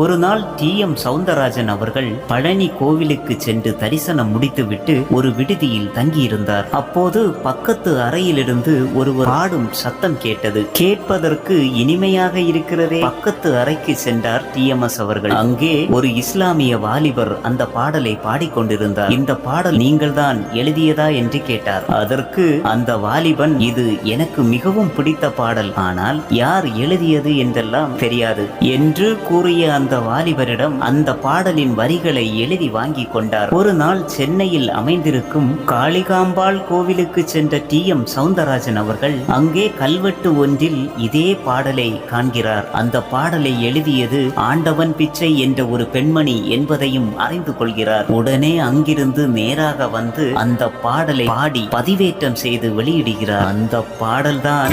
ஒரு நாள் D. M. Soundararajan அவர்கள் பழனி கோவிலுக்கு சென்று தரிசனம் முடித்துவிட்டு ஒரு விடுதியில் தங்கியிருந்தார். அப்போது பக்கத்து அறையிலிருந்து ஒருவர் பாடும் சத்தம் கேட்டது. கேட்பதற்கு இனிமையாக இருக்கிறதே. பக்கத்து அறைக்கு சென்றார் டி. எம். எஸ். அவர்கள். அங்கே ஒரு இஸ்லாமிய வாலிபர் அந்த பாடலை பாடிக்கொண்டிருந்தார். இந்த பாடல் நீங்கள்தான் எழுதியதா என்று கேட்டார். அதற்கு அந்த வாலிபன் இது எனக்கு மிகவும் பிடித்த பாடல். ஆனால் யார் எழுதியது? என்றெல்லாம் தெரியாது என்று கூறிய அந்த வாலிபரிடம் அந்த பாடலின் வரிகளை எழுதி வாங்கி கொண்டார். ஒரு நாள் சென்னையில் அமைந்திருக்கும் காளிகாம்பாள் கோவிலுக்கு சென்ற டி. எம். சவுந்தரராஜன் அவர்கள் அங்கே கல்வெட்டு ஒன்றில் இதே பாடலை காண்கிறார். அந்த பாடலை எழுதியது ஆண்டவன் பிச்சை என்ற ஒரு பெண்மணி என்பதையும் அறிந்து கொள்கிறார். உடனே அங்கிருந்து நேராக வந்து அந்த பாடலை பாடி பதிவேற்றம் செய்து வெளியிடுகிறார். அந்த பாடல்தான்